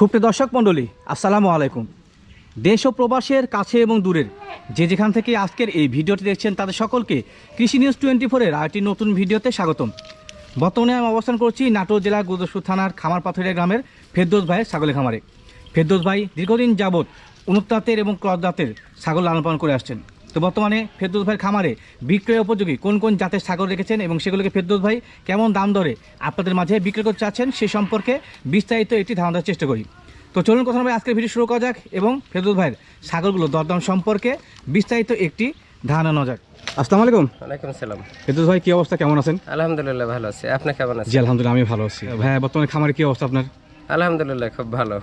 সুপ্রিয় দর্শক মণ্ডলী, আসসালামু আলাইকুম। দেশ ও প্রবাসের কাছে এবং দূরের যে যেখান থেকে আজকের এই ভিডিওটি দেখছেন তাদের সকলকে কৃষি নিউজ টোয়েন্টি ফোরের আরেকটি নতুন ভিডিওতে স্বাগতম। বর্তমানে আমি অবস্থান করছি নাটোর জেলা গুদসুর থানার খামার পাথরিয়া গ্রামের ফেরদোস ভাইয়ের ছাগলের খামারে। ফেরদোস ভাই দীর্ঘদিন যাবৎ অনুত্তাতের এবং ক্রসদাতের ছাগল লালন পালন করে আসছেন। তো বর্তমানে ফেরদৌস ভাইয়ের খামারে বিক্রয় উপযোগী কোন কোন জাতের ছাগল রেখেছেন এবং সেগুলোকে ফেরদৌস ভাই কেমন দাম দরে আপনাদের মাঝে বিক্রয় করতে চাচ্ছেন সে সম্পর্কে বিস্তারিত একটি ধারণা দেওয়ার চেষ্টা করি। তো চলুন কথা ভাই আজকের ভিডিও শুরু করা যাক এবং ফেরদৌস ভাইয়ের ছাগলগুলো দরদাম সম্পর্কে বিস্তারিত একটি ধারণা নেওয়া যাক। আসসালামু আলাইকুম। ওয়ালাইকুম আসসালাম। ফেরদৌস ভাই কি অবস্থা? কেমন আছেন? আলহামদুলিল্লাহ ভালো আছি। আপনি কেমন আছেন? জি আলহামদুলিল্লাহ আমি ভালো আছি। ভাই বর্তমানে খামারে কি অবস্থা আপনার? আলহামদুলিল্লাহ খুব ভালো।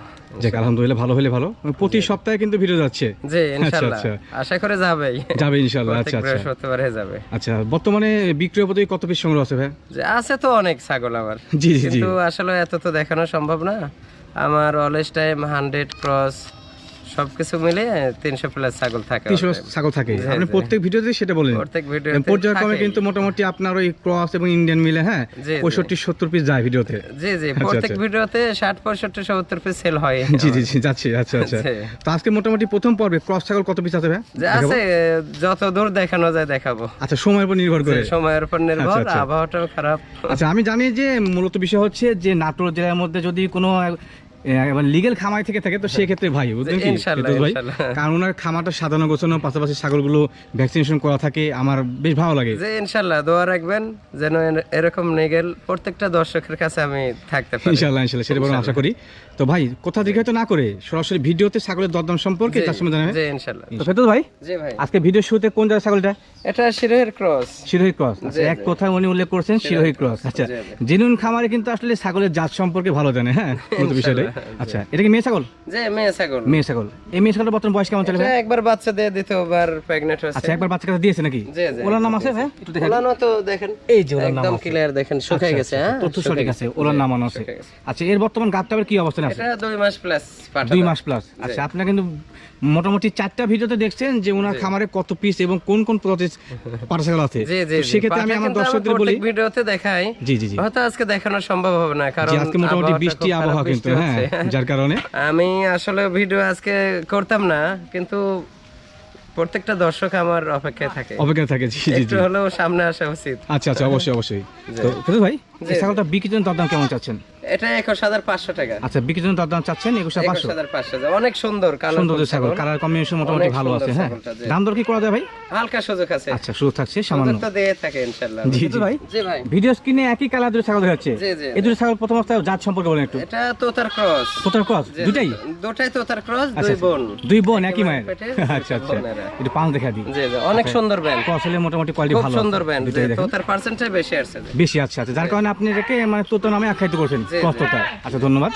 যাক আলহামদুলিল্লাহ ভালো হলে ভালো। প্রতি সপ্তাহে কিন্তু ভিডিও যাচ্ছে। জি ইনশাআল্লাহ আচ্ছা। আশা করে যাবে যাবে ইনশাআল্লাহ আচ্ছা আচ্ছা। বৃহস্পতিবারে যাবে। আচ্ছা বর্তমানে বিক্রয় পদ্ধতি কত পিস সংগ্রহ আছে ভাই যে আছে তো অনেক ছাগল আমার। জি জি জি। কিন্তু আসলে এত তো দেখানো সম্ভব না। আমার অলওয়েজ টাইম হান্ড্রেড ক্রস সবকিছু মিলে তিনশো প্লাস ছাগল থাকে তিনশো already। ছাগল থাকে। আপনি প্রত্যেক ভিডিওতে সেটা বলেন। প্রত্যেক পর্যায়ক্রমে কিন্তু মোটামুটি আপনার ওই ক্রস এবং ইন্ডিয়ান মিলে হ্যাঁ? জি, জি। পঁয়ষট্টি সত্তর পিস যায় ভিডিওতে জি জি। আচ্ছা, প্রত্যেক আচ্ছা। ভিডিওতে ষাট পঁয়ষট্টি সত্তর পিস সেল হয়। জি জি জি যাচ্ছে আচ্ছা আচ্ছা। তো আজকে মোটামুটি প্রথম পর্বে ক্রস ছাগল কত পিস আছে ভাই? আছে যত দূর দেখানো যায় দেখাবো। আচ্ছা সময়ের উপর নির্ভর করে। সময়ের উপর নির্ভর আচ্ছা, আচ্ছা। আবহাওয়াটাও খারাপ। আচ্ছা আমি জানি যে মূলত বিষয় হচ্ছে যে নাটোর জেলার মধ্যে যদি কোনো লিগেল খামাই থেকে থাকে তো সেক্ষেত্রে ভাই বুঝলেন কি? ভাই কারণ ওনার খামারটা সাজানো গোছানো পাশাপাশি ছাগলগুলো ভ্যাকসিনেশন করা থাকে আমার বেশ ভালো লাগে। যে ইনশাল্লাহ দোয়া রাখবেন যেন এর- এরকম নেগেল প্রত্যেকটা দর্শকের কাছে আমি থাকতে পারি। ইনশাল্লাহ ইনশাল্লাহ সেটা বড় আশা করি। তো ভাই কোথা দীর্ঘায়িত না করে সরাসরি ভিডিওতে ছাগলের দরদাম সম্পর্কে তার সময় জানাবেন জি ইনশাল্লাহ। তো ফেরদৌস ভাই জি ভাই। আজকে ভিডিও শুরুতে কোন জায়গায় ছাগলটা? এটা শিরোহের ক্রস। শিরোহী ক্রস। আচ্ছা এক জি। কথায় উনি উল্লেখ করছেন শিরোহী ক্রস। আচ্ছা জি, জি। খামারে কিন্তু আসলে ছাগলের জাত সম্পর্কে ভালো জানে হ্যাঁ মূলত বিষয়টাই। আচ্ছা এটা কি মেয়ে ছাগল? যে মেয়ে ছাগল। মেয়ে ছাগল। এই মেয়ে ছাগলের বর্তমান বয়স কেমন চলে ভাই? একবার বাচ্চা দিয়ে দ্বিতীয়বার প্রেগনেন্ট হয়েছে। আচ্ছা একবার বাচ্চা কাছে দিয়েছে নাকি? জি, জি, ওলার নাম আছে ভাই একটু দেখেন। ওলানো তো দেখেন। এই যে ওলার নাম একদম। ক্লিয়ার দেখেন শুকিয়ে গেছে হ্যাঁ? তথ্য শুকিয়ে সঠিক গেছে। আছে ওলার নাম আছে। আচ্ছা এর বর্তমান গাবটাবের কি অবস্থান আছে। এটা দুই মাস প্লাস পাঠা দুই মাস প্লাস আচ্ছা কিন্তু মোটামুটি চারটা ভিডিওতে দেখছেন যে ওনার খামারে কত পিস এবং কোন কোন পাটা ছাগল আছে। সেক্ষেত্রে আমি আমার দর্শকদের বলি ভিডিওতে দেখাই। জি জি জি। হয়তো আজকে দেখানো সম্ভব হবে না কারণ আজকে মোটামুটি বৃষ্টি আবহাওয়া কিন্তু হ্যাঁ যার কারণে। আমি আসলে ভিডিও আজকে করতাম না কিন্তু প্রত্যেকটা দর্শক আমার অপেক্ষায় থাকে। অপেক্ষা থাকে জি জি একটু হলেও সামনে আসা উচিত। আচ্ছা আচ্ছা অবশ্যই অবশ্যই। তো ভাই এই ছাগলটা বিক্রির জন্য দরদাম কেমন চাচ্ছেন? এটা একুশ হাজার পাঁচশো টাকা। আচ্ছা বিক্রির জন্য দরদাম চাচ্ছেন? একুশ হাজার পাঁচশো? অনেক সুন্দর সুন্দর ছাগল কালার কম্বিনেশন মোটামুটি ভালো আছে হ্যাঁ? দাম দর কি করা যায় ভাই? হালকা সুযোগ আছে। আচ্ছা শুরু থাকছে সামান্য। তো দিয়ে থাকে ইনশাল্লাহ জি জি। ভাই। জি ভাই। ভিডিও স্ক্রিনে একই কালার দুটো ছাগল দেখাচ্ছে? জি, জি। এই দুটো ছাগল প্রথম অবস্থায় জাত সম্পর্কে বলেন একটু। এটা তোতার ক্রস। তোতার ক্রস? দুটাই দুটাই তোতার ক্রস আচ্ছা দুই বোন। দুই বোন একই মায়ের। আচ্ছা আচ্ছা। একটু পাঁচ দেখা দিই। জি জি অনেক সুন্দর ব্যান্ড ক্রস হলে মোটামুটি কোয়ালিটি ভালো সুন্দর ব্যান্ড তোতার পার্সেন্টটাই বেশি আসছে। বেশি আচ্ছা আচ্ছা। যার কারণে আপনি এটাকে মানে তোতা নামে আখ্যায়িত করছেন। জি, জি। আচ্ছা ধন্যবাদ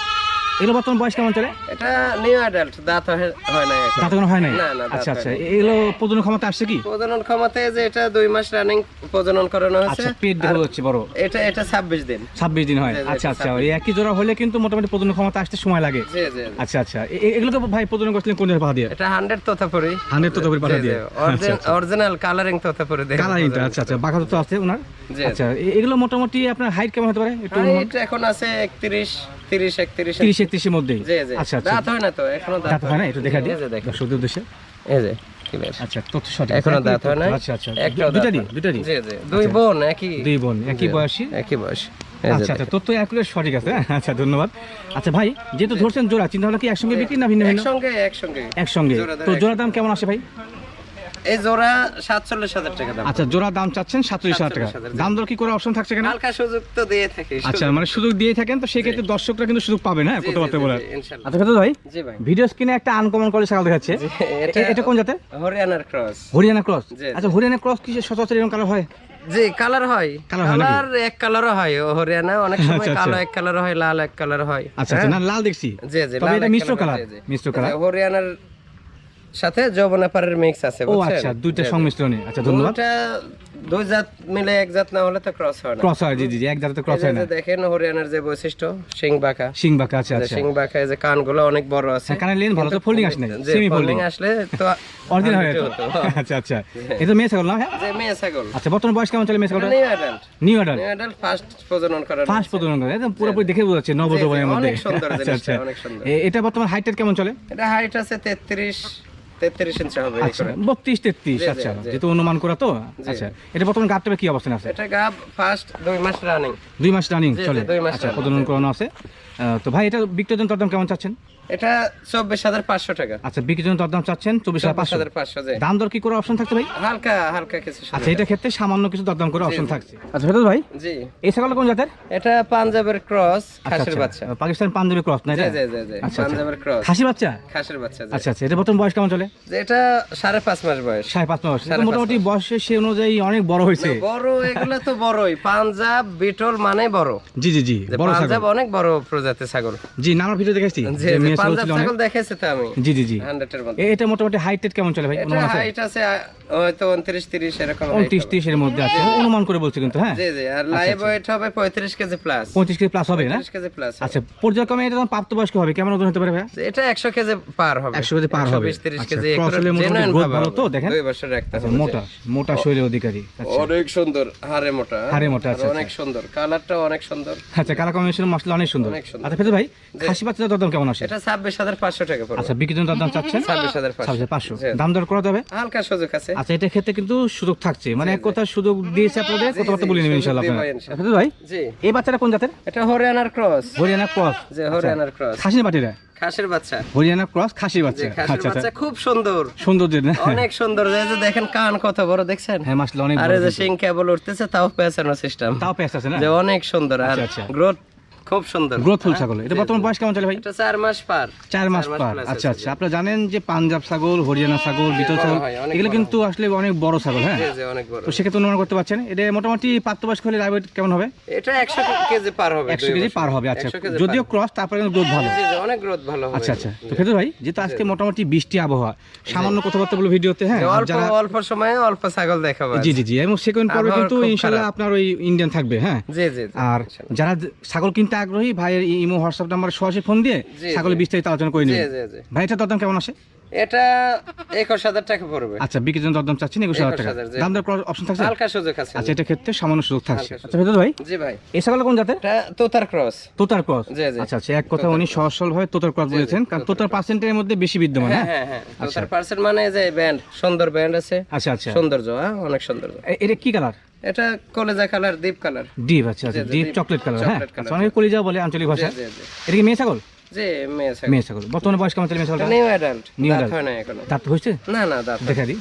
এগুলো বর্তমান বয়স কেমন চলে? এটা নিউ অ্যাডাল্ট দাঁত হয়- হয় না দাঁত কোনো হয় নাই? না, আচ্ছা আচ্ছা। এগুলো প্রজনন ক্ষমতা আসছে কি? প্রজনন ক্ষমতায় যে এটা দুই মাস রানিং প্রজনন করানো হয়েছে আচ্ছা পেট দেখা যাচ্ছে বড়। এটা এটা ছাব্বিশ দিন। ছাব্বিশ দিন হয়। আচ্ছা আচ্ছা। এই একই জোড়া হলে কিন্তু মোটামুটি প্রজনন ক্ষমতা আসতে সময় লাগে। জি জি জি। আচ্ছা আচ্ছা। এগুলো তো ভাই প্রজনন করছিলেন কোন জায়গায় দিয়ে? এটা হান্ড্রেড তোতাপুরি। হান্ড্রেড তো তবে পাঠা দিয়ে। অরিজিনাল কালারিং তোতাপুরি দেখে কালারিংটা আচ্ছা আচ্ছা। বাঘা তো আছে ওনার। আচ্ছা এগুলো মোটামুটি আপনার হাইট কেমন হতে পারে? একটু এখন আছে একত্রিশ তিরিশ একত্রিশ। তিরিশ একত্রিশের মধ্যেই? জি জি। আচ্ছা আচ্ছা। দাঁত হয় না তো এখনও দাঁত দাঁত হয় না? একটু দেখা দিই। এই যে দেখেন। দর্শকদের উদ্দেশ্যে? এই যে আচ্ছা তথ্য সঠিক। এখনও দাঁত হয় তথ্য। আচ্ছা আচ্ছা। একটাও দুটা দাঁত দিই হয়। জি জি। দুই বোন একই। দুই বোন একই বয়সী? একই বয়স। আচ্ছা আচ্ছা। তথ্য অ্যাকুরেট সঠিক আছে হ্যাঁ? আচ্ছা ধন্যবাদ। আচ্ছা ভাই যেহেতু ধরছেন জোড়া চিন্তা ভাবনা কি একসঙ্গে বিক্রি না ভিন্ন ভিন্ন? একসঙ্গে একসঙ্গে। তো জোড়া দাম কেমন আসে ভাই? এই জোড়া সাতচল্লিশ হাজার টাকা দাম। আচ্ছা জোড়া দাম চাচ্ছেন সাতচল্লিশ হাজার টাকা। দাম দর কি করে অপশন থাকছে কেন হালকা সুযোগ তো দিয়ে থাকে আচ্ছা মানে সুযোগ দিয়ে থাকেন তো সেই ক্ষেত্রে দর্শকরা কিন্তু সুযোগ পাবেন হ্যাঁ বলার। ইনশাল্লাহ। আচ্ছা ভাই জি ভাই। ভিডিও স্ক্রিনে একটা আনকমন ছাগল দেখাচ্ছে। এটা কোন জাতের? হরিয়ানার ক্রস। হরিয়ানা ক্রস। আচ্ছা হরিয়ানা ক্রস কি সচরাচর এরকম কালার হয়? জি কালার হয়। কালার এক কালারও হয় হরিয়ানা। অনেক সময় আচ্ছা, কালো আচ্ছা। এক কালার হয় লাল এক কালার হয়। আচ্ছা আচ্ছা না লাল দেখছি। জি জি তবে লাল এটা মিশ্র কালার হয়। মিশ্র কালার হরিয়ানার সাথে যৌবনাপাড়ের মিক্স আছে ও আচ্ছা দুইটা। সংমিশ্রণে আচ্ছা ধন্যবাদ। দুইটা দুই জাত মিলে এক জাত না হলে তো ক্রস হয় না। ক্রস হয় জি জি এক দাঁতে তো ক্রস হয় না। দেখেন হরিয়ানার যে বৈশিষ্ট্য সিং বাঁকা। সিং বাঁকা আচ্ছা যে আচ্ছা। সিং বাঁকা এই যে কানগুলো অনেক বড় আছে। হ্যাঁ, কানের লেন ভালো তো ফোল্ডিং আসে যে সেমি ফোল্ডিং আসলে তো অরিজিনাল হয়ে হতো। আচ্ছা আচ্ছা। এটা মেয়ে ছাগল না হ্যাঁ? যে মেয়ে ছাগল। আচ্ছা বর্তমান বয়স কেমন চলে মেয়ে ছাগলটা new adult new order new adult first প্রজনন করার ফার্স্ট প্রজনন করে একদম পুরোপুরি দেখে বোঝা যাচ্ছে মধ্যে। অনেক সুন্দর আচ্ছা জিনিসটা, আচ্ছা। অনেক সুন্দর। এটা বর্তমান হাইটের কেমন চলে? এটা হাইট আছে তেত্রিশ তেত্রিশ ইঞ্চি হবে আচ্ছা আচ্ছা যেহেতু অনুমান করা তো আচ্ছা এটা বর্তমান গাবটা কি অবস্থানে আছে? এটা গাব ফার্স্ট দুই মাস রানিং মাস চলে। আচ্ছা প্রজনন করানো আছে। তো ভাই এটা বিক্রির জন্য দরদাম কেমন চাচ্ছেন? এটা চব্বিশ হাজার পাঁচশো টাকা। আচ্ছা বিক্রির জন্য দরদাম চাচ্ছেন? চব্বিশ হাজার পাঁচশো। দাম দর কি করে অপশন থাকছে ভাই? হালকা হালকা কিছু আচ্ছা এটা ক্ষেত্রে সামান্য কিছু দরদাম করে অপশন থাকছে। আচ্ছা ফেরত ভাই? জি। এই ছাগল কোন জাতের? এটা পাঞ্জাবের ক্রস আচ্ছা, খাসির আচ্ছা। বাচ্চা পাকিস্তান পাঞ্জাবি ক্রস না? জি এটা জি জি জি আচ্ছা, আচ্ছা। পাঞ্জাবের ক্রস। খাসি বাচ্চা? খাসির বাচ্চা আচ্ছা আচ্ছা। এটা বর্তমান বয়স কেমন চলে? এটা সাড়ে পাঁচ মাস বয়স। সাড়ে পাঁচ মাস। মোটামুটি বয়সে সে অনুযায়ী অনেক বড় হয়েছে। বড় এগুলো তো বড়ই। পাঞ্জাব বিটল মানে বড়। জি জি জি। পাঞ্জাব অনেক বড় প্রজাতির ছাগল। জি নানার ভিডিও দেখেছি পাঞ্জাব ছাগল দেখেছি তো আমি জি জি জি। হান্ড্রেডের মধ্যে। এটা মোটামুটি হাইট কেমন চলে ভাই? অনুমান আছে? হাইট আছে হয়তো উনত্রিশ তিরিশ এরকম height উনত্রিশ হবে। ত্রিশ এর মধ্যে আছে। অনুমান করে বলছে কিন্তু হ্যাঁ? জি জি আর লাইভ ওয়েট হবে পঁয়ত্রিশ কেজি প্লাস পঁয়ত্রিশ কেজি প্লাস হবে না? পঁয়ত্রিশ কেজি প্লাস আচ্ছা পর্যায়ক্রমে এটা প্রাপ্তবয়স্ক হবে কেমন ওজন হতে পারে ভাই এটা একশো কেজি পার হবে। একশো কেজি পার হবে। বিশ তিরিশ আচ্ছা, কেজি cross মোটামুটি genuine ভালো তো দেখেন। দুই বছর রাখতে আচ্ছা, মোটা মোটা শরীরের অধিকারী। আচ্ছা। অনেক সুন্দর হাড়ে মোটা। হাড়ে মোটা, আচ্ছা, অনেক সুন্দর কালারটা অনেক সুন্দর। আচ্ছা কালা কম্বিনেশন মশলা অনেক সুন্দর। আচ্ছা ফেরত ভাই খাসি বাচ্চার দরদাম কেমন আসে এটা ছাব্বিশ হাজার পাঁচশো টাকা পড়বে। আচ্ছা বিক্রির জন্য দরদাম চাচ্ছেন? ছাব্বিশ হাজার পাঁচশো। ছাব্বিশ পাঁচশো। জি। দাম দর করা যাবে? হালকা সুযোগ আছে। আচ্ছা এটার ক্ষেত্রে কিন্তু সুযোগ থাকছে। মানে এক কথা সুযোগ দিয়েছে আপনাদের কথাবার্তা বলে নেবেন ইনশাল্লাহ আপনারা। ভাই এই বাচ্চাটা কোন জাতের? এটা হরিয়ানার ক্রস। হরিয়ানা ক্রস? যে হরিয়ানার ক্রস। খাসি বাটিরা খাসির বাচ্চা। হরিয়ানা ক্রস খাসি বাচ্চা। আচ্ছা আচ্ছা। খুব সুন্দর। সৌন্দর্যের না? অনেক সুন্দর। এই যে দেখেন কান কত বড় দেখছেন? হ্যাঁ মাসলে অনেক আরে বড় যে কিন্তু। কেবল উঠতেছে তাও পেঁচানো সিস্টেম তাও না? যে অনেক সুন্দর। আর আচ্ছা, আচ্ছা। গ্রোথ খুব সুন্দর। গ্রোথফুল ছাগল। এটা বর্তমান বয়স কেমন চলে ভাই? এটা চার মাস পার। চার মাস পার। আচ্ছা আচ্ছা। আপনারা জানেন যে পাঞ্জাব ছাগল হরিয়ানা ছাগল বিটল ছাগল এগুলো কিন্তু আসলে অনেক বড় ছাগল হ্যাঁ? জি জি অনেক বড়। তো সেক্ষেত্রে অনুমান করতে পারছেন? এটা মোটামুটি প্রাপ্তবয়স্ক হলে লাইভ কেমন হবে? এটা একশো কেজি পার হবে একশো দুই কেজি পার হবে আচ্ছা। যদিও ক্রস তারপরে কিন্তু গ্রোথ ভালো। জি জি অনেক গ্রোথ ভালো হবে। আচ্ছা আচ্ছা। তো ফেদর ভাই যেহেতু আজকে মোটামুটি বৃষ্টি আবহাওয়া সামান্য কথাবার্তা বলো ভিডিওতে হ্যাঁ অল্প যারা অল্প সময়ে অল্প ছাগল দেখাবো। জি জি জি এবং সেকেন্ড পর্বে কিন্তু খুব ইনশাল্লাহ আপনার ওই ইন্ডিয়ান থাকবে হ্যাঁ? জি জি। আর যারা ছাগল কিনতে আগ্রহী। ভাইয়ের ইমো হোয়াটসঅ্যাপ নাম্বার সরাসরি ফোন দিয়ে ছাগলের বিস্তারিত আলোচনা করে নেবেন। ভাই এটা দরদাম কেমন আসে এটা একুশ হাজার টাকা পড়বে। আচ্ছা বিক্রির জন্য দরদাম চাচ্ছেন একুশ হাজার টাকা। দাম দর অপশন থাকছে? হালকা সুযোগ আছে। আচ্ছা এটা ক্ষেত্রে সামান্য সুযোগ থাকছে। আচ্ছা ভাই? জি ভাই। এই ছাগল কোন জাতের? এটা তোতার ক্রস। তোতার ক্রস? জি, জি। আচ্ছা আচ্ছা এক কথা উনি সহজ সরল ভাবে তোতার ক্রস বলেছেন কারণ তোতার পার্সেন্টের মধ্যে বেশি বিদ্যমান হ্যাঁ হ্যাঁ? হ্যাঁ হ্যাঁ। তোতার পার্সেন্ট মানে যে ব্যান্ড সুন্দর ব্যান্ড আছে? আচ্ছা আচ্ছা। সৌন্দর্য হ্যাঁ অনেক সৌন্দর্য। এটা কি কালার? এটা কলেজা কালার ডিপ কালার। ডিপ আচ্ছা আচ্ছা ডিপ চকলেট কালার হ্যাঁ? আচ্ছা, অনেকে কলিজা বলে আঞ্চলিক ভাষায়। জি। এটা কি মেয়ে ছাগল? জি মেয়ে ছাগল। মেয়ে ছাগল। বর্তমানে বয়স কেমন মেয়ে নিউ অ্যাডাল্ট। হয় না এখনও। দাঁত হয়েছে? না না দাঁত দেখা দিই।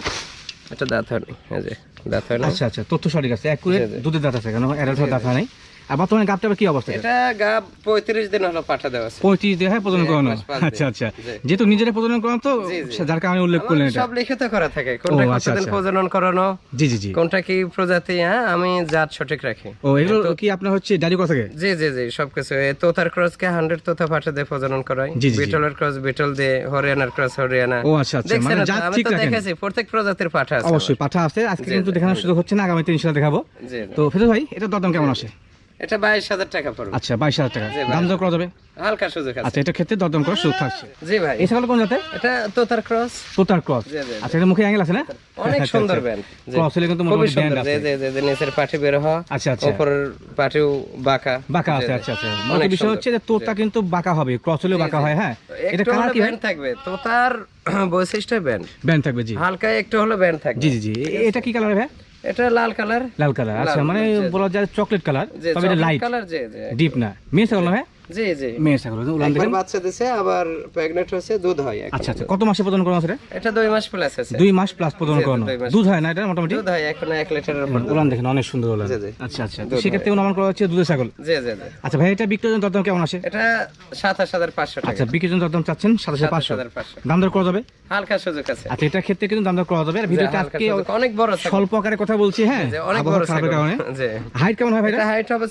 না। দাঁত হয়নি যে দাঁত হয় না আচ্ছা আচ্ছা তথ্য সঠিক আছে। জি। দুধের দাঁত আছে কেন? অ্যাডাল্ট দাঁত হয় নাই। আর বর্তমানে গাবটা কি অবস্থা? এটা গা পঁয়ত্রিশ দিন হলো পাঠা দেওয়া পঁয়ত্রিশ দিয়ে হয় প্রজনন করানো। দিন। আচ্ছা। আচ্ছা যেহেতু নিজেরা প্রজনন করানো তো যার কারণে উল্লেখ করলেন এটা। সব লিখিত করা থাকে। কোনটা আচ্ছা, কতদিন। প্রজনন করানো? জি জি জি। কোনটা কি প্রজাতি হ্যাঁ আমি জাত সঠিক রাখি। ও এগুলো কি আপনার হচ্ছে কথা জি জি জি সবকিছু। তোতার ক্রসকে হান্ড্রেড তোতা পাঠা দিয়ে প্রজনন জি। বিটলের ক্রস বিটল দিয়ে হরিয়ানার ক্রস হরিয়ানা। ও আচ্ছা আচ্ছা মানে জাত ঠিক রাখেন। দেখেছি প্রত্যেক প্রজাতির পাঠা আছে অবশ্যই পাঠা আছে। আজকে কিন্তু দেখানোর সুযোগ হচ্ছে না আগামীতে ইনশাল্লাহ দেখাবো। তো ফেরত ভাই এটা দরদাম কেমন আসে? এটা বাইশ হাজার টাকা পড়বে। আচ্ছা বাইশ হাজার টাকা। দাম দর করা যাবে? হালকা সুযোগ আছে। আচ্ছা এটার ক্ষেত্রে দরদাম করার সুযোগ থাকছে। জি ভাই। এই ছাগল কোন জাতের? এটা তোতার ক্রস। তোতার ক্রস। জি, জি, জি। আচ্ছা এটা মুখে অ্যাঙ্গেল আছে না? অনেক আচ্ছা, সুন্দর আচ্ছা। ব্যান্ড। ক্রস হলে কিন্তু মোটামুটি ব্যান্ড আছে। যে যে নিচের পাঠে বের হওয়া আচ্ছা আচ্ছা। উপরের পাঠেও বাঁকা। বাঁকা আছে আচ্ছা আচ্ছা। মূলত বিষয় হচ্ছে যে তোতা কিন্তু বাঁকা হবে। ক্রস হলেও বাঁকা হয় হ্যাঁ? এটা কালার কি ব্যান্ড থাকবে। তো তার বৈশিষ্ট্য ব্যান্ড ব্যান্ড থাকবে জি। হালকা একটু হলে ব্যান্ড থাকবে। জি জি জি। এটা কি কালার ভাই? এটা লাল কালার? লাল কালার আচ্ছা মানে বলা যায় চকলেট কালার তবে এটা লাইট কালার ডিপ না। মিস হলো ভাই? জি জি। মেয়ে ছাগল উলান দেখেন। বাচ্চা দিছে আবার প্রেগনেন্ট হয়েছে দুধ হয় আচ্ছা আচ্ছা। কত মাসে প্রদান করানো সেটা এটা দুই মাস প্লাস আছে। দুই মাস প্লাস প্রদান করানো। দুধ হয় না এটা মোটামুটি? দুধ হয় এখন এক লিটারের উপর উলান দেখেন অনেক সুন্দর উলান। জি, জি। আচ্ছা আচ্ছা। সেক্ষেত্রে অনুমান করা হচ্ছে দুধের ছাগল? জি জি জি। আচ্ছা ভাই এটা বিক্রির জন্য দরদাম কেমন আসে? এটা সাতাশ হাজার পাঁচশো টাকা। আচ্ছা বিক্রির জন্য দরদাম চাচ্ছেন দাম দর করা যাবে? হালকা সুযোগ আছে। আচ্ছা এটার ক্ষেত্রে কিন্তু দাম দর করা যাবে। আর যে ভিডিওতে আজকে অনেক বড় স্বল্প আকারে কথা বলছি হ্যাঁ? অনেক বড় কারণে। হাইট কেমন হয় ভাই এটা? হাইট হবে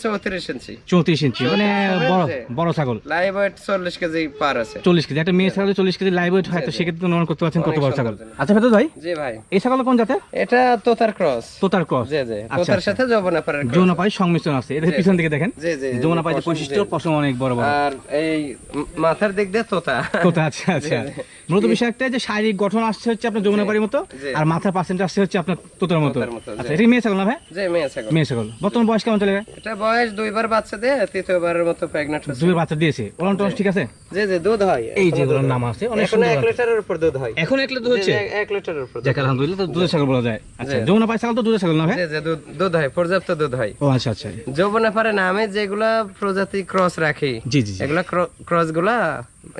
ইঞ্চি। চৌত্রিশ ইঞ্চি মানে বড়। বড় ছাগল। লাইভ ওয়েট চল্লিশ কেজি পার আছে। চল্লিশ কেজি একটা মেয়ে ছাগল চল্লিশ কেজি লাইভ ওয়েট হয় তো সেক্ষেত্রে অনুমান করতে পারছেন কত বড় ছাগল? আচ্ছা ফেরত ভাই জি ভাই। এই ছাগল কোন জাতের? এটা তোতার ক্রস। তোতার ক্রস। জি জি। আচ্ছা, তোতার আচ্ছা। সাথে সংমিশ্রণ আছে। এদের পিছন দিকে দেখেন। জি জি। বৈশিষ্ট্য পশম অনেক বড় বড়। আর এই মাথার দিক দিয়ে তোতা। তোতা আচ্ছা আচ্ছা। মূলত বিষয় একটা যে শারীরিক গঠন আসছে হচ্ছে আপনার যমুনা বাড়ির মতো আর মাথার পার্সেন্ট আসছে হচ্ছে আপনার তোতার মতো। জি। আচ্ছা এটা মেয়ে ছাগল না ভাই? যে মেয়ে ছাগল। মেয়ে ছাগল। বর্তমান বয়স কেমন চলে এটা বয়স দুইবার বাচ্চা দিয়ে তৃতীয়বারের মতো প্রেগনেন্ট হচ্ছে। দুই বাচ্চা দিয়েছে। ওলান টলান ঠিক আছে? জি জি দুধ হয়। এই যে ওগুলোর নাম আছে অনেক সুন্দর এক আছে। লিটারের উপর দুধ হয়। এখন একলে দুধ হচ্ছে? জি, জি, এক লিটারের উপর। যাক আলহামদুলিল্লাহ তো দুধের ছাগল বলা যায়। আচ্ছা জি। যমুনা পাই ছাগল তো দুধের ছাগল না ভাই? জি জি দুধ দুধ হয় পর্যাপ্ত দুধ হয়। ও আচ্ছা আচ্ছা। যৌবনে পারে না আমি যেগুলা প্রজাতি ক্রস রাখি জি জি এগুলা ক্রসগুলা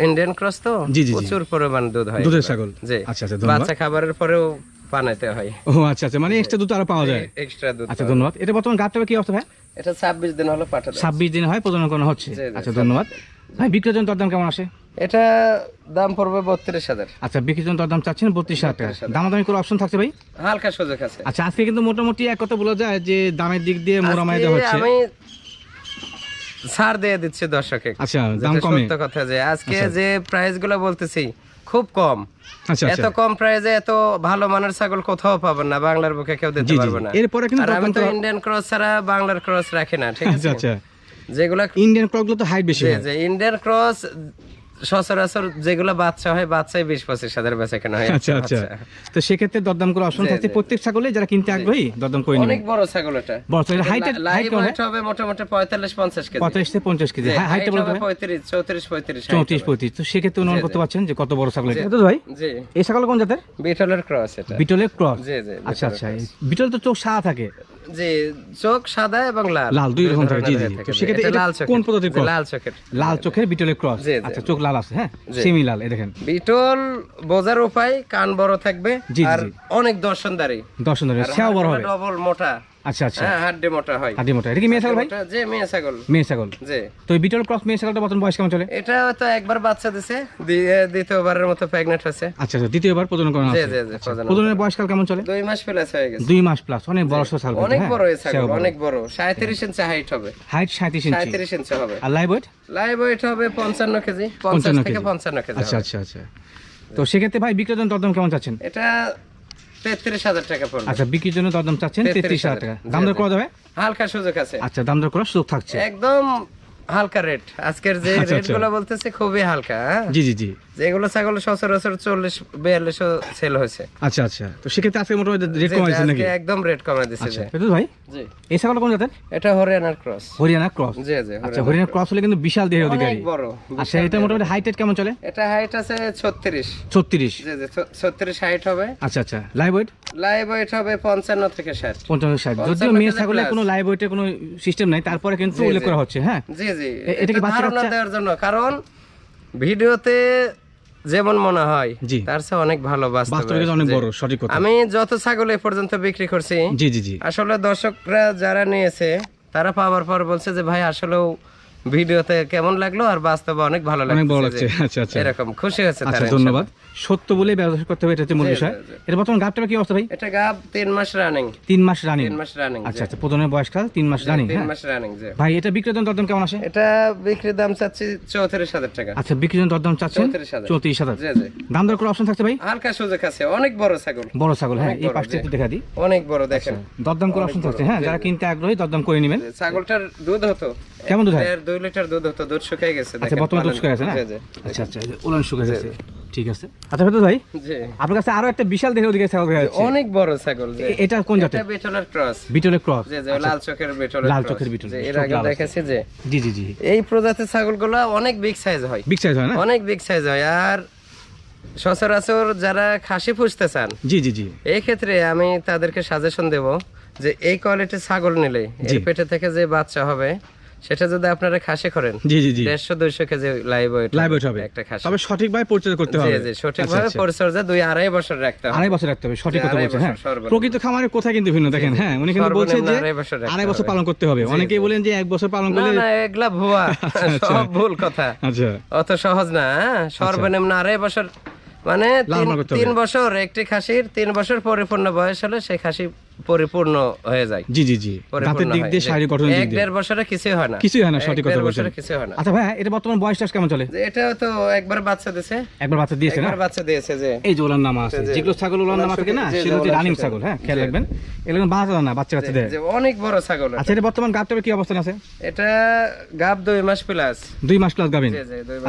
ইন্ডিয়ান ক্রস তো। প্রচুর পরিমাণ দুধ হয়। দুধের ছাগল। জি। আচ্ছা আচ্ছা ধন্যবাদ। বাচ্চা খাবারের পরেও বানাইতে হয়। ও আচ্ছা আচ্ছা মানে এক্সট্রা দুধ আরও পাওয়া যায়। এক্সট্রা দুধ আচ্ছা ধন্যবাদ। এটা বর্তমান গাছটা কি অবস্থা ভাই? এটা ছাব্বিশ দিন হলো পাঠানো 26 দিন হয় প্রজনন করানো হচ্ছে আচ্ছা ধন্যবাদ। ভাই বিক্রয়জন দরদাম কেমন আসে? এটা দাম পড়বে বত্রিশ হাজার। আচ্ছা বিক্রির জন্য দরদাম চাচ্ছেন বত্রিশ হাজার টাকা। দামাদামি করে অপশন থাকছে ভাই? হালকা সুযোগ আছে। আচ্ছা আজকে কিন্তু মোটামুটি এক কথা বলা যায় যে দামের দিক দিয়ে মোরামাই হচ্ছে। আমি ছাড় দিয়ে দিচ্ছে দর্শকে। আচ্ছা দাম কমে। সত্য কথা যে আজকে যে প্রাইসগুলো বলতেছি খুব কম। আচ্ছা এত আচ্ছা কম প্রাইসে এত ভালো মানের ছাগল কোথাও পাবেন না বাংলার বুকে কেউ দিতে পারবে না। এরপরে কিন্তু আমি তো ইন্ডিয়ান ক্রস ছাড়া বাংলার ক্রস রাখি না ঠিক আচ্ছা আছে? আচ্ছা। যেগুলা ইন্ডিয়ান ক্রকগুলো তো হাইট বেশি যে ইন্ডিয়ান ক্রস সচরাচর যেগুলো বাচ্চা হয় বাচ্চাই বিশ পঁচিশ হাজার বেচা কেনা হয়। আচ্ছা আচ্ছা। তো সেক্ষেত্রে দরদাম করে থাকছে। প্রত্যেক ছাগলে যারা কিনতে আগ্রহী দরদাম করে অনেক বড় ছাগল এটা। বড় ছাগল হাইট হাইট হবে মোটামুটি পঁয়তাল্লিশ পঞ্চাশ কেজি। পঁয়তাল্লিশ থেকে পঞ্চাশ কেজি। হাইট হবে পঁয়ত্রিশ চৌত্রিশ পঁয়ত্রিশ চৌত্রিশ পঁয়ত্রিশ। তো সেক্ষেত্রে অনুমান করতে পারছেন যে কত বড় ছাগল এটা? তো ভাই? জি। এই ছাগল কোন জাতের? বিটলের ক্রস এটা। বিটলের ক্রস জি জি আচ্ছা আচ্ছা। বিটল তো চোখ সাদা থাকে। জি চোখ সাদা এবং লাল। লাল, দুই রকম থাকে, জি, জি। তো সেক্ষেত্রে লাল কোন চোখের প্রজাতির লাল চোখের। লাল চোখের বিটলের ক্রস। আচ্ছা চোখ লাল আছে হ্যাঁ। সেমি লাল এই দেখেন। বিটল বোঝার উপায় কান বড় থাকবে আর অনেক দর্শনদারি। দর্শনদারি সেও বড় হবে। ডবল মোটা। আচ্ছা আচ্ছা। হ্যাঁ হাড্ডি মোটা হয়। হাড্ডি মোটা। এটা কি মেয়ে ছাগল ভাই? যে মেয়ে ছাগল। মেয়ে ছাগল। জি। তো এই বিটল ক্রস মেয়ে ছাগলটা বর্তমান বয়স কেমন চলে? এটা তো একবার বাচ্চা দিছে দ্বিতীয়বারের মতো আচ্ছা আচ্ছা দ্বিতীয়বার প্রজনন করানো আছে জি জি প্রজনন। বয়সকাল কেমন চলে? দুই মাস প্লাস হয়ে গেছে। দুই মাস প্লাস অনেক বড় ছাগল অনেক হ্যাঁ বড় এই ছাগল অনেক বড়। ইঞ্চি হাইট হবে। হাইট সাঁত্রিশ ইঞ্চি। সাঁত্রিশ ইঞ্চি হবে। আর লাইভ ওয়েট লাইভ ওয়েট হবে পঞ্চান্ন কেজি। পঞ্চাশ 55 থেকে কেজি। আচ্ছা আচ্ছা আচ্ছা। তো সেক্ষেত্রে ভাই জন্য দরদাম কেমন চাচ্ছেন? এটা তেত্রিশ হাজার টাকা পড়বে। আচ্ছা বিক্রির জন্য দরদাম চাচ্ছেন তেত্রিশ হাজার টাকা। দাম দর করা যাবে হালকা সুযোগ আছে। আচ্ছা দাম দর করার সুযোগ থাকছে। একদম হালকা রেট আজকের যে আচ্ছা, আচ্ছা। গুলো বলতেছে খুবই হালকা হ্যাঁ? জি জি জি। যেগুলো ছাগল সচরাচর চল্লিশ বিয়াল্লিশও সেল হয়েছে। আচ্ছা আচ্ছা। তো সেক্ষেত্রে আজকে মোটামুটি রেট কমাইছে নাকি? একদম রেট কমে আচ্ছা। পেটুল ভাই জি। এই ছাগলটা কোন জাতের? এটা হরিয়ানার ক্রস। হরিয়ানা ক্রস? জি জি আচ্ছা হরিয়ানা ক্রস হলে কিন্তু বিশাল দেহের অধিকারী। অনেক বড় আচ্ছা এটা মোটামুটি হাইট কেমন চলে? এটা হাইট আছে ছত্রিশ। ছত্রিশ। জি জি ছত্রিশ হাইট হবে। আচ্ছা আচ্ছা। লাইভ ওয়েট লাইভ ওয়েট হবে পঞ্চান্ন থেকে ষাট। পঞ্চান্ন ষাট। যদিও মেয়ে কেজি ছাগলের কোনো লাইভ ওয়েটের কোনো সিস্টেম নাই তারপরে কিন্তু উল্লেখ করা হচ্ছে হ্যাঁ? জি জি। এটা কি বাচ্চা? দেওয়ার জন্য কারণ ভিডিওতে যেমন মনে হয় জি। তার চেয়ে অনেক ভালো বাস্তবে বাস্তবে অনেক বড় সঠিক কথা। আমি যত ছাগল এ পর্যন্ত বিক্রি করছি জি জি জি। আসলে দর্শকরা যারা নিয়েছে তারা পাওয়ার পর বলছে যে ভাই আসলেও ভিডিওতে কেমন লাগল আর বাস্তবে অনেক ভালো লাগছে অনেক ভালো লাগছে। আচ্ছা আচ্ছা। এরকম খুশি হয়েছে আচ্ছা ধন্যবাদ। সত্য বলে ব্যবসা করতে হবে এটা হচ্ছে মূল জি, বিষয়। জি, জি। এর বর্তমান গাবটা কি অবস্থা ভাই? এটা গাব তিন মাস রানিং তিন মাস রানিং তিন মাস রানিং আচ্ছা আচ্ছা প্রথমের বয়সকাল তিন মাস রানিং হ্যাঁ? মাস রানিং যে ভাই এটা বিক্রির জন্য দরদাম কেমন আসে? এটা বিক্রির দাম চাচ্ছি চৌত্রিশ হাজার টাকা। আচ্ছা বিক্রির জন্য দরদাম চাচ্ছেন? 34,000 চৌত্রিশ হাজার। জি জি। দাম দর করে অপশন থাকছে ভাই? হালকা সুযোগ আছে? অনেক বড় ছাগল। বড় ছাগল হ্যাঁ এই পাশটা জি। একটু দেখা দিই। অনেক বড় দেখেন। দরদাম করে অপশন থাকছে হ্যাঁ যারা কিনতে আগ্রহী দরদাম করে নেবেন। ছাগলটার দুধ হতো। কেমন দুধ হয়? দেড় দুই লিটার দুধ হতো দুধ শুকিয়ে গেছে আচ্ছা বর্তমানে দুধ শুকিয়ে গেছে না? জি, জি। আচ্ছা আচ্ছা শুকিয়ে গেছে ঠিক আছে। আচ্ছা ফেরদৌস ভাই জি। আপনার কাছে আরও একটা বিশাল দেহের অধিকারী ছাগল যাচ্ছে। অনেক বড় ছাগল এটা কোন জাতের? এটা বেটলের ক্রস। বিটলের ক্রস। লাল চোখের বেটলের আচ্ছা। লাল। চোখের বিটল, এর আগে লাল দেখেছি যে জি জি জি। এই প্রজাতির ছাগলগুলো অনেক বিগ সাইজ হয়। বিগ সাইজ হয় না? অনেক বিগ সাইজ হয়। আর সচরাচর যারা খাসি পুষতে চান জি জি জি। এই ক্ষেত্রে আমি তাদেরকে সাজেশন দেব যে এই কোয়ালিটির ছাগল নিলে জি। এর পেটে থেকে যে বাচ্চা হবে সেটা যদি আপনারা খাসি করেন জি জি জি। দেড়শো দুইশো KG live weight live weight হবে একটা খাসি। তবে সঠিকভাবে পরিচর্যা করতে হবে। জি আচ্ছা, সঠিকভাবে আচ্ছা। পরিচর্যা দুই আড়াই বছর রাখতে হবে। আড়াই বছর রাখতে হবে সঠিক জি, কথা বলছেন হ্যাঁ। প্রকৃত খামারে কোথায় কিন্তু ভিন্ন দেখেন হ্যাঁ উনি কিন্তু বলছেন যে আড়াই বছর। পালন করতে হবে। অনেকেই বলেন যে এক বছর পালন করলে না এগুলা ভুয়া সব ভুল কথা। আচ্ছা। অত সহজ না হ্যাঁ? সর্বনিম্ন আড়াই বছর মানে তিন- তিন বছর একটি খাসির তিন বছর পরিপূর্ণ বয়স হলে সেই খাসি পরিপূর্ণ হয়ে যায়। জি জি জি। দাঁতের দিক দিয়ে শারীরিক গঠনের দিক দিয়ে। দেড় বছরে কিছুই হয় না। কিছুই হয় না সঠিক কথা বলছেন। কিছুই হয় না। আচ্ছা ভাই এটা বর্তমান বয়স টয়স কেমন চলে? এটা তো একবার বাচ্চা দিছে। একবার বাচ্চা দিয়েছে না? একবার বাচ্চা দিয়েছে যে। এই যে ওলার নাম আছে। যেগুলো ছাগল ওলার নাম থাকে না? সেগুলো হচ্ছে রানিং ছাগল হ্যাঁ খেয়াল রাখবেন। এগুলো বাচ্চা না বাচ্চা কাচ্চা দেয় অনেক বড় ছাগল আচ্ছা এটা বর্তমান কি অবস্থান আছে? এটা গাব দুই মাস প্লাস দুই মাস প্লাস গাবেন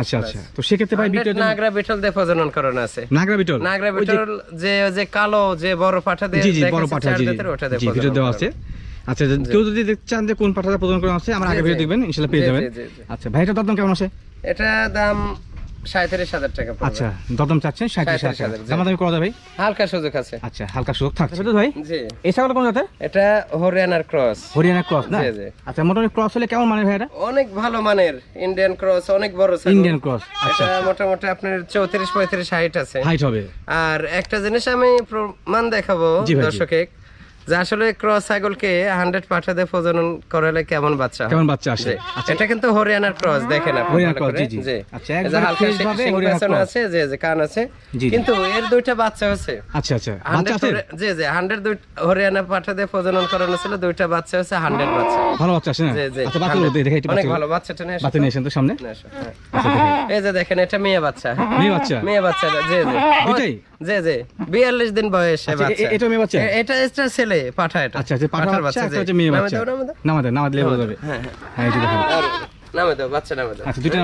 আচ্ছা আচ্ছা। তো সেক্ষেত্রে ভাই বিক্রয় নাগরা বিটল দিয়ে প্রজনন করানো আছে। নাগরা বিটল? নাগরা বিটল যে যে কালো যে বড় পাঠা দিয়ে জি জি বড় পাঠা জি। জি ওটা জি ভিডিও দেওয়া আছে। আচ্ছা কেউ যদি চান যে কোন পাঠাটা প্রদান করা আছে আমার আগে ভিডিও দেখবেন ইনশাল্লাহ পেয়ে যাবেন। জি, জি, জি। আচ্ছা ভাই এটা দরদাম কেমন আছে এটা দাম সাঁত্রিশ হাজার টাকা আচ্ছা দরদাম চাচ্ছেন সাঁত্রিশ হাজার 37,000 টাকা। করা যাবে হালকা সুযোগ আছে। আচ্ছা হালকা সুযোগ থাকছে। ভাই? জি। এই ছাগল কোন জাতের? এটা হরিয়ানার ক্রস। হরিয়ানা ক্রস না? জি, জি। আচ্ছা মোটামুটি ক্রস হলে কেমন মানে ভাই এটা? অনেক ভালো মানের। ইন্ডিয়ান ক্রস অনেক বড় ছাগল। ইন্ডিয়ান ক্রস আচ্ছা। মোটামুটি আপনার চৌত্রিশ পঁয়ত্রিশ হাইট আছে। হাইট হবে। আর একটা জিনিস আমি প্রমাণ দেখাবো। দর্শকে। যে আসলে ক্রস ছাগলকে হান্ড্রেড পাঠাতে প্রজনন করালে কেমন বাচ্চা কেমন বাচ্চা আসে? এটা কিন্তু হরিয়ানার ক্রস দেখেন আপনি আচ্ছা। আছে যে যে কান আছে। কিন্তু এর দুইটা বাচ্চা হচ্ছে আচ্ছা আচ্ছা। জি জি হান্ড্রেড হরিয়ানা পাঠা প্রজনন করানো ছিল দুইটা বাচ্চা হচ্ছে হান্ড্রেড বাচ্চা। ভালো বাচ্চা না? জি জি আচ্ছা বাচ্চা 100 দেখে অনেক ভালো বাচ্চাটা নিয়ে বাচ্চা নিয়ে তো সামনে। আচ্ছা এই যে দেখেন এটা মেয়ে বাচ্চা। মেয়ে বাচ্চা? মেয়ে বাচ্চা জি জি? জি জি। বিয়াল্লিশ দিন বয়সে আচ্ছা, বাচ্চা। এটা মেয়ে বাচ্চা? এটা এটা ছেলে পাঠা এটা। আচ্ছা আচ্ছা পাঠা বাচ্চা। হচ্ছে মেয়ে বাচ্চা। নামে যাবে হ্যাঁ হ্যাঁ। হ্যাঁ এই দেখেন। নামে দাও বাচ্চা নামে দাও। আচ্ছা দুইটা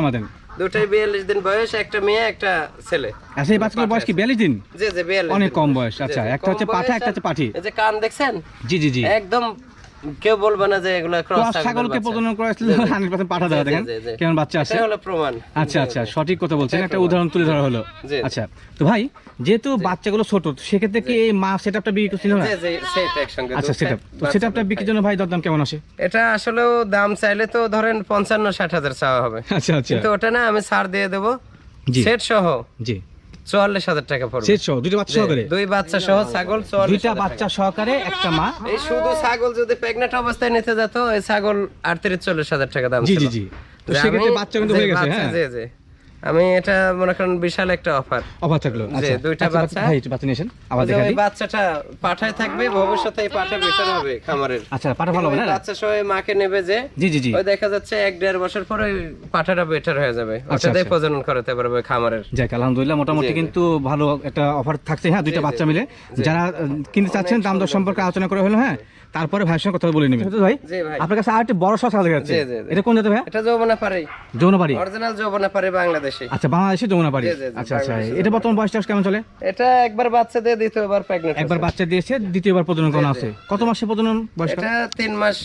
দুটাই বিয়াল্লিশ দিন বয়স একটা মেয়ে একটা ছেলে। আচ্ছা এই বাচ্চাগুলোর বয়স কি বিয়াল্লিশ দিন? জি জি বিয়াল্লিশ অনেক কম বয়স। আচ্ছা একটা হচ্ছে পাঠা একটা হচ্ছে পাঠি। এই যে কান দেখছেন? জি জি জি। একদম কেউ বলবে না যে এগুলো ক্রস ছাগলকে প্রজনন করা আসলে হান্ড্রেড পার্সেন্ট পাঠা দেওয়া দেখেন। কেমন বাচ্চা আছে এটা হলো প্রমাণ। আচ্ছা আচ্ছা সঠিক কথা বলছেন। একটা উদাহরণ তুলে ধরা হলো। আচ্ছা তো ভাই যেহেতু বাচ্চাগুলো ছোট সেক্ষেত্রে কি এই মা সেটআপটা বিক্রি করছিল না? জি জি সেট একসঙ্গে আচ্ছা সেটআপ তো সেটআপটা বিক্রির জন্য ভাই দরদাম কেমন আসে? এটা আসলেও দাম চাইলে তো ধরেন পঞ্চান্ন ষাট হাজার চাওয়া হবে। আচ্ছা আচ্ছা। কিন্তু ওটা না আমি ছাড় দিয়ে দেবো। সেট সহ। জি। চুয়াল্লিশ হাজার টাকা পড়বে। সেট সহ দুটো বাচ্চা সহকারে? দুই বাচ্চা সহ ছাগল দুইটা বাচ্চা সহকারে একটা মা। এই শুধু ছাগল যদি প্রেগনেন্ট অবস্থায় নিতে যেত এই ছাগল আটত্রিশ চল্লিশ হাজার টাকা দাম জি জি জি। তো সেক্ষেত্রে বাচ্চা কিন্তু হয়ে গেছে হ্যাঁ। জি জি। আমি এটা মনে করেন বিশাল একটা অফার অবাক থাকল আচ্ছা। দুইটা আচ্ছা, বাচ্চা। ভাই একটু বাচ্চা নিয়েছেন আবার দেখা ওই দিই। বাচ্চাটা পাঠায় থাকবে ভবিষ্যতে এই পাঠা বেটার হবে খামারের। আচ্ছা পাঠা ভালো হবে না? বাচ্চা সহ মাকে নেবে যে জি জি জি। ওই দেখা যাচ্ছে এক দেড় বছর পরে ওই পাঠাটা বেটার হয়ে যাবে। ওটা আচ্ছা, দিয়ে আচ্ছা। প্রজনন করাতে পারবে খামারের। যাক আলহামদুলিল্লাহ মোটামুটি। কিন্তু ভালো একটা অফার থাকছে। হ্যাঁ দুইটা বাচ্চা মিলে। যারা কিনতে চাচ্ছেন দাম দর সম্পর্কে আলোচনা করা হলো হ্যাঁ। তারপরে ভাইয়ের সঙ্গে কথা বলে নেবেন। ভাই জি ভাই। আপনার কাছে আর একটি বড় শখ দেখা যাচ্ছে জি, জি, জি। এটা কোন জাতের ভাই? এটা যৌবনা পারে যৌনবাড়ি অরিজিনাল যৌবনা পারে বাংলাদেশে। আচ্ছা বাংলাদেশে জি, জি, জি, আচ্ছা আচ্ছা। এটা বর্তমান বয়স টয়স কেমন চলে? এটা একবার বাচ্চা দিয়ে দ্বিতীয়বার প্রেগনেন্ট একবার বাচ্চা দিয়েছে দ্বিতীয়বার প্রজনন করানো আছে। কত মাসে প্রজনন বয়স এটা তিন মাস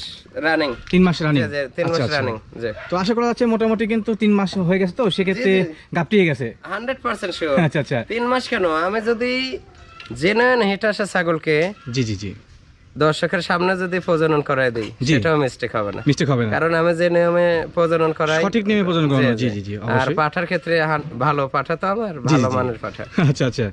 রানিং তিন মাস রানিং তিন মাস আচ্ছা। আচ্ছা রানিং জি। তো আশা করা যাচ্ছে মোটামুটি কিন্তু তিন মাস হয়ে গেছে তো সেক্ষেত্রে গাপটিয়ে গেছে। হান্ড্রেড পার্সেন্ট শিওর আচ্ছা আচ্ছা। তিন মাস কেন? আমি যদি জেনুইন হিট আসা ছাগলকে জি জি জি। দর্শকের সামনে যদি প্রজনন করায় দিই সেটাও মিস্টেক হবে না। মিস্টেক হবে না। কারণ আমি যে নিয়মে প্রজনন করাই সঠিক নিয়মে প্রজনন করানো, জি, জি, জি, আর পাঠার ক্ষেত্রে ভালো পাঠা তো আমার ভালো মানের পাঠা। আচ্ছা আচ্ছা।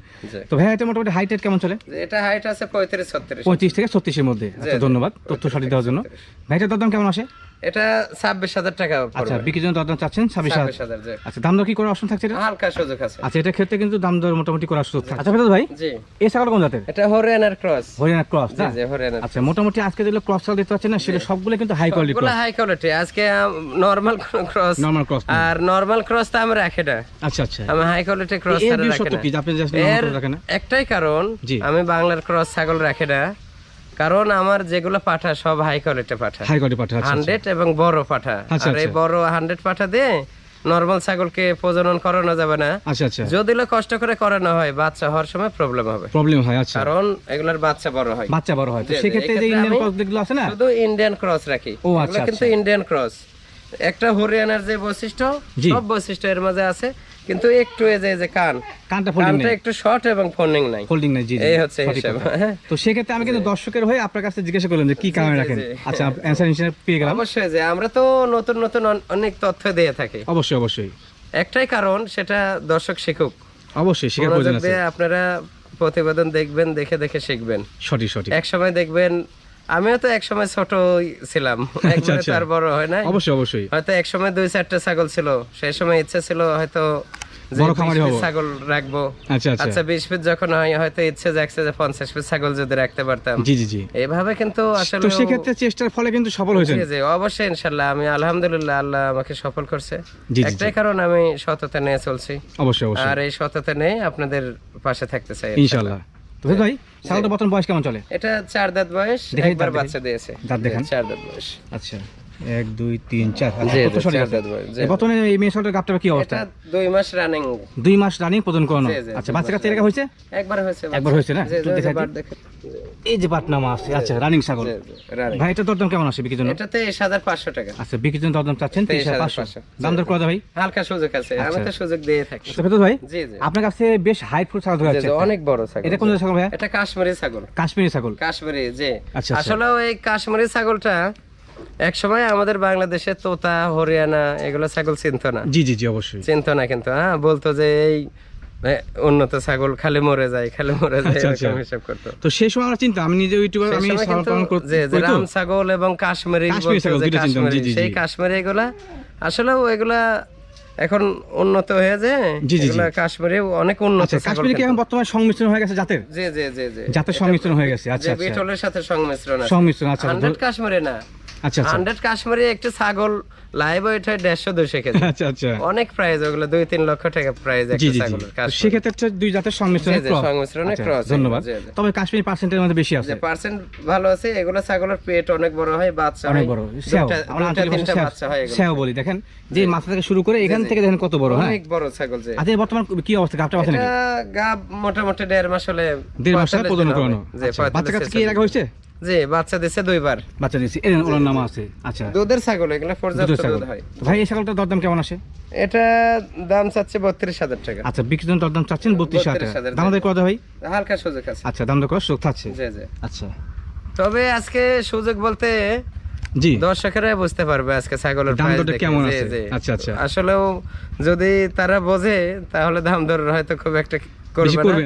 তো ভাই এটা মোটামুটি হাইট কেমন চলে? এটা হাইট আছে পঁয়ত্রিশ ছত্রিশ। পঁয়ত্রিশ থেকে 36 এর মধ্যে। আচ্ছা ধন্যবাদ। তথ্য সঠিক দেওয়ার জন্য। ভাইটার দরদাম কেমন আসে? এটা ছাব্বিশ হাজার টাকা আচ্ছা বিক্রির জন্য দরদাম চাচ্ছেন? ছাব্বিশ হাজার। আচ্ছা দাম দর কি করে অপশন থাকছে এটা? হালকা সুযোগ আছে। আচ্ছা এটা ক্ষেত্রে কিন্তু দাম দর মোটামুটি করার সুযোগ থাকে আচ্ছা ভাই জি। এই ছাগল কোন জাতের? এটা হরিয়ানার ক্রস। হরিয়ানা ক্রস জি না? জি হরিয়ানার আচ্ছা মোটামুটি আজকে যেগুলো ক্রস ছাগল দেখতে পাচ্ছেন না সবগুলো কিন্তু high quality cross. High quality আজকে নরমাল ক্রস। নর্মাল ক্রস আর নরমাল ক্রস তো আমি রাখি না। আচ্ছা আচ্ছা। আমি হাই কোয়ালিটি ক্রস রাখি না। আপনি এর রাখেন একটাই কারণ আমি বাংলার ক্রস ছাগল রাখি না। কারণ আমার যেগুলো পাঠা সব হাই কোয়ালিটি পাঠা। হাই কোয়ালিটি পাঠা আচ্ছা হান্ড্রেড এবং বড় পাঠা। আচ্ছা, আর এই আচ্ছা। বড় হান্ড্রেড পাঠা দিয়ে নরমাল ছাগলকে প্রজনন করানো যাবে না। আচ্ছা আচ্ছা। যদি লো কষ্ট করে করানো হয় বাচ্চা হওয়ার সময় প্রবলেম হবে। প্রবলেম হয় আচ্ছা। কারণ এগুলার বাচ্চা বড় হয়। বাচ্চা বড় হয়। তো সেক্ষেত্রে যে ইন্ডিয়ান ক্রস যেগুলো আছে না? শুধু ইন্ডিয়ান ক্রস রাখি। ও, আচ্ছা, কিন্তু ইন্ডিয়ান ক্রস একটা হরিয়ানার যে বৈশিষ্ট্য সব বৈশিষ্ট্য এর মাঝে আছে। কিন্তু একটু এই যে যে কান। কানটা ফোল্ডিং কানটা একটু শর্ট এবং ফোল্ডিং নাই। ফোল্ডিং নেই জি এই হচ্ছে হিসাব। হ্যাঁ। তো সেক্ষেত্রে আমি কিন্তু দর্শকের হয়ে আপনার কাছে জিজ্ঞাসা করলাম যে কি কারণে রাখেন। আচ্ছা অ্যান্সার পেয়ে গেলাম। অবশ্যই যে আমরা তো নতুন নতুন অনেক তথ্য দিয়ে থাকি। অবশ্যই অবশ্যই। একটাই কারণ সেটা দর্শক শিখুক অবশ্যই প্রয়োজন আছে। আপনারা প্রতিবেদন দেখবেন দেখে দেখে শিখবেন। সঠিক সঠিক। এক সময় দেখবেন আমিও তো এক সময় ছোট ছিলাম। একবারে আচ্ছা। তার বড় হয় না অবশ্যই অবশ্যই। হয়তো এক সময় দুই চারটা ছাগল ছিল। সেই সময় ইচ্ছা ছিল হয়তো বড় খামারি হব। ছাগল রাখব। আচ্ছা আচ্ছা। আচ্ছা বিশ পিস যখন হয় হয়তো ইচ্ছে জাগছে যে পঞ্চাশ পিস ছাগল যদি রাখতে পারতাম। জি জি জি। এইভাবে কিন্তু আসলে তো সেক্ষেত্রে চেষ্টার ফলে কিন্তু সফল হয়েছেন। জি জি অবশ্যই ইনশাল্লাহ। আমি আলহামদুলিল্লাহ আল্লাহ আমাকে সফল করছে। একটাই কারণ আমি সততা নিয়ে চলছি। অবশ্যই অবশ্যই। আর এই সততা নিয়ে আপনাদের পাশে থাকতে চাই ইনশাল্লাহ। তো ভাই ছাগলটা বর্তমান বয়স কেমন চলে? এটা চার দাঁত বয়স একবার বাচ্চা দিয়েছে। দাঁত দেখান। চার দাঁত বয়স। আচ্ছা। এক দুই তিন চার। আচ্ছা, কত। এই বর্তমানে এই মেয়ে কি অবস্থা? দুই মাস রানিং দুই মাস রানিং করানো আচ্ছা বাচ্চা কাছে হয়েছে? একবার হয়েছে একবার হয়েছে না? এই যে পাটনামা আছে আচ্ছা রানিং ছাগল। ভাই এটা দরদাম কেমন আছে বিক্রির জন্য? তেইশ হাজার পাঁচশো টাকা। আচ্ছা বিক্রির জন্য দরদাম চাচ্ছেন তেইশ হাজার পাঁচশো। দাম দর করে ভাই? হালকা সুযোগ আছে আমি আচ্ছা। তো সুযোগ দিয়ে থাকি। তো ভাই? জি জি। আপনার কাছে বেশ হাই ফুড ছাগল আছে অনেক বড় ছাগল এটা কোন ছাগল ভাইয়া? এটা কাশ্মীরি ছাগল। কাশ্মীরি ছাগল। কাশ্মীরি যে আচ্ছা, আচ্ছা। আসলে এই কাশ্মীরি ছাগলটা এক সময় আমাদের বাংলাদেশে তোতা হরিয়ানা এগুলো ছাগল চিনতো না। জি জি জি অবশ্যই। চিনতো না কিন্তু হ্যাঁ বলতো যে এই উন্নত ছাগল খালি মরে যায় খালি মরে যায় আচ্ছা, আচ্ছা। এরকম হিসাব করতো। তো সেই সময় আমরা চিন্তা আমি নিজে ইউটিউবার আমি সময় ছাগল পালন কর- যে যে করি তো। রাম ছাগল এবং কাশ্মীরি কাশ্মীরি কাশ্মীরি। সেই কাশ্মীরি এগুলা আসলেও এগুলা এখন উন্নত হয়ে যায়। এগুলা কাশ্মীরি অনেক উন্নত আচ্ছা ছাগল কি এখন বর্তমানে সংমিশ্রণ হয়ে গেছে জাতের? জি জি জি জি। জাতের সংমিশ্রণ হয়ে গেছে। আচ্ছা বিটলের সাথে সংমিশ্রণ আছে। সংমিশ্রণ আচ্ছা কাশ্মীরি না। আচ্ছা আচ্ছা। হান্ড্রেড কাশ্মীরি একটু ছাগল লাইভ ওয়েট হয় দেড়শো দুশো কেজি। আচ্ছা আচ্ছা। অনেক প্রাইস ওগুলো দুই তিন লক্ষ টাকা প্রাইস একটা জি জি ছাগলের সেক্ষেত্রে দুই জাতের সংমিশ্রণের জি, জি, ক্রস সংমিশ্রণের আচ্ছা, cross, ধন্যবাদ। জি, জি। তবে কাশ্মীরি পার্সেন্টের মধ্যে বেশি আছে। পার্সেন্ট ভালো আছে। এগুলো ছাগলের পেট অনেক বড় হয় বাচ্চা অনেক বড়। স্যাও দুইটা- আমরা দুইটা আঞ্চলিক তিনটা ভাষায় বাচ্চা হয় এগুলো। বলি দেখেন যে মাথা থেকে শুরু করে এখান থেকে দেখেন কত বড় হ্যাঁ? অনেক বড় ছাগল যে আচ্ছা বর্তমান কি অবস্থা? নাকি? গাব মোটামুটি দেড় মাস হলে দেড় মাস প্রদান করানো আচ্ছা, বাচ্চা কাছে কি আগে হয়েছে? জি বাচ্চা দিছে দুইবার। বাচ্চা এর নাম আছে আচ্ছা। দুধের ছাগল এগুলো পর্যাপ্ত দুধ হয়। ভাই এই ছাগলটার দরদাম কেমন আসে? এটা দাম চাচ্ছে বত্রিশ হাজার টাকা। আচ্ছা বিক্রির জন্য দরদাম চাচ্ছেন বত্রিশ হাজার 32,000 টাকা। দাম দর করে ভাই? হালকা সুযোগ আছে। আচ্ছা দাম দর করার সুযোগ থাকছে। জি জি। আচ্ছা। তবে আজকে সুযোগ বলতে জি। দর্শকেরা বুঝতে পারবে আজকে ছাগলের দাম কেমন আছে? আচ্ছা, আচ্ছা। আসলেও যদি তারা বোঝে তাহলে দাম দর হয়তো খুব একটা করবে